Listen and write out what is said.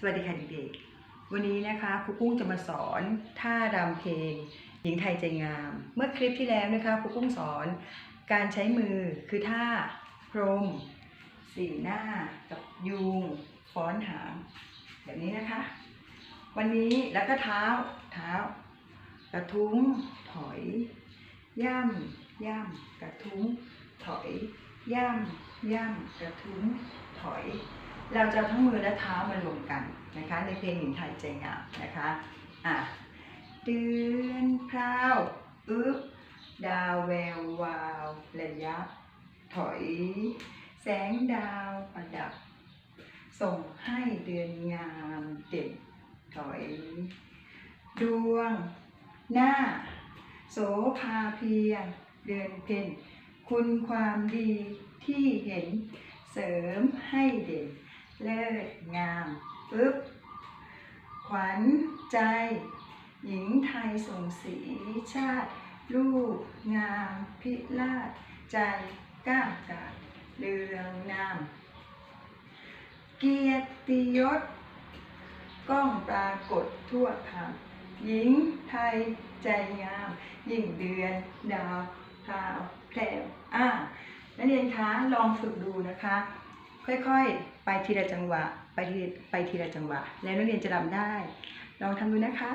สวัสดีค่ะเด็กๆ วันนี้นะคะครูกุ้งจะมาสอนท่ารำเพลงหญิงไทยใจงาม เมื่อคลิปที่แล้วนะคะครูกุ้งสอนการใช้มือคือท่าพรม สีหน้ากับยุงฟ้อนหางแบบนี้นะคะ วันนี้แล้วก็เท้าเท้ากระทุ้งถอย ย่ำย่ำกระทุ้งถอย ย่ำย่ำกระทุ้งถอย เราจะทั้งมือและเท้ามารวมกันนะคะในเพลงหญิงไทยใจงามนะคะอะเดือนพราวอึบดาวแวววาวระยะถอย แสงดาวประดับ ส่งให้เดือนงามเด่นถอย ดวง หน้า โสภาเพียง เดือนเพ็ญคุณความดีที่เห็นเสริมให้เด่น เลิศงามปึ๊บขวัญใจ หญิงไทยส่งสีชาติ ลูกงามพิราชใจก้าวกาดเรืองนาม เกียรติยศก้องปรากฏทั่วทางหญิงไทยใจงาม ยิ่งเดือนดาวพราวแพรวอ่านักเรียนคะลองฝึกดูนะคะ ค่อยๆ ไปทีละจังหวะ ไปทีไปทีละจังหวะ แล้วนักเรียนจะรำได้ ลองทำดูนะคะ